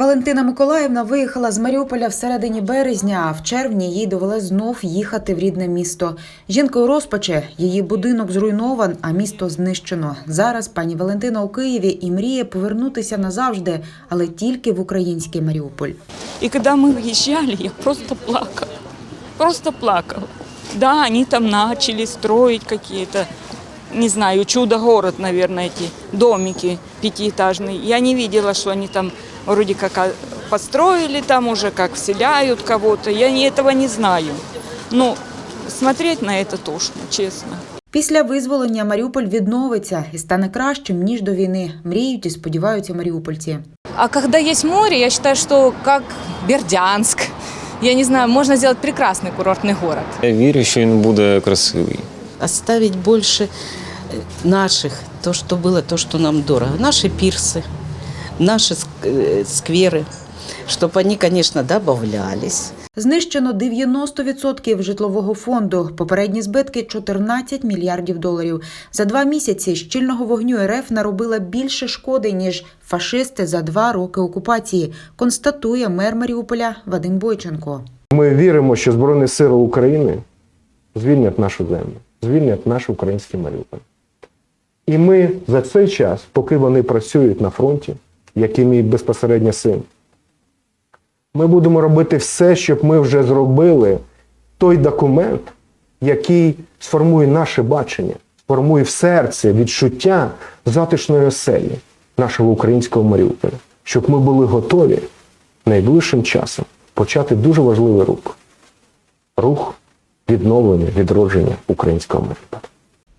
Валентина Миколаївна виїхала з Маріуполя в середині березня, а в червні їй довелось знов їхати в рідне місто. Жінка у розпачі, її будинок зруйнован, а місто знищено. Зараз пані Валентина у Києві і мріє повернутися назавжди, але тільки в український Маріуполь. И когда мы выезжали, я просто плакала. Просто плакала. Да, они там начали строить какие-то, не знаю, чудо-город, наверное, эти домики пятиэтажные. Я не видела, что они там вроде как а, построили там уже, как вселяют кого-то. Я не, этого не знаю. Но смотреть на это тошно, честно. Після визволення Маріуполь відновиться і стане кращим ніж до війни. Мріють і сподіваються маріупольці. А когда есть море, я считаю, что как Бердянск, я не знаю, можно сделать прекрасный курортный город. Я вірю, що він буде красивий. оставить больше э, наших, то, что было, то, что нам дорого. Наши пирсы, наши ск- э, скверы, чтобы они, конечно, добавлялись. Знищено 90% житлового фонду. Попередні збитки 14 мільярдів доларів. За два місяці щільного вогню РФ наробила більше шкоди ніж фашисти за два роки окупації. Констатує мер Маріуполя Вадим Бойченко. Ми віримо, що Збройні Сили України звільнять нашу землю, звільнять наш український Маріуполь. І ми за цей час, поки вони працюють на фронті, який мій безпосередньо син, ми будемо робити все, щоб ми вже зробили той документ, який сформує наше бачення, сформує в серці відчуття затишної оселі нашого українського Маріуполя, щоб ми були готові найближчим часом почати дуже важливий рух рух відновлення, відродження українського Маріуполя.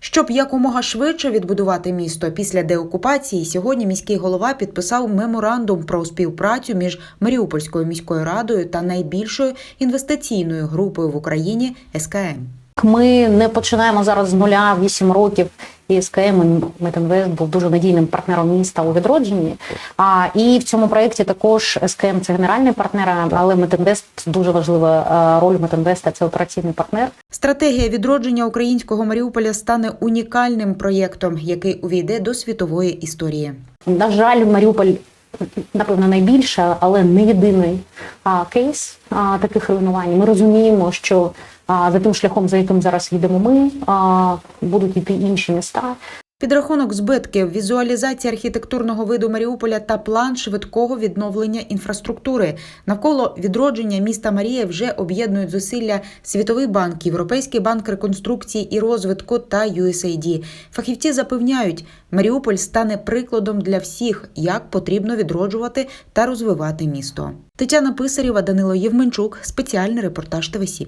Щоб якомога швидше відбудувати місто після деокупації, сьогодні міський голова підписав меморандум про співпрацю між Маріупольською міською радою та найбільшою інвестиційною групою в Україні СКМ. Ми не починаємо зараз з нуля 8 років. І СКМ Метинвест був дуже надійним партнером міста у відродженні. А і в цьому проєкті також СКМ це генеральний партнер, але Метинвест дуже важлива е, роль Метинвеста це операційний партнер. Стратегія відродження українського Маріуполя стане унікальним проєктом, який увійде до світової історії. На жаль, Маріуполь напевно найбільше, але не єдиний а, кейс а, таких руйнувань. Ми розуміємо, що а, за тим шляхом, за яким зараз їдемо ми, а, будуть йти інші міста. Підрахунок збитків, візуалізація архітектурного виду Маріуполя та план швидкого відновлення інфраструктури навколо відродження міста Марія вже об'єднують зусилля Світовий банк, Європейський банк реконструкції і розвитку та USAID. Фахівці запевняють, Маріуполь стане прикладом для всіх, як потрібно відроджувати та розвивати місто. Тетяна Писарєва, Данило Євменчук. Спеціальний репортаж ТВ 7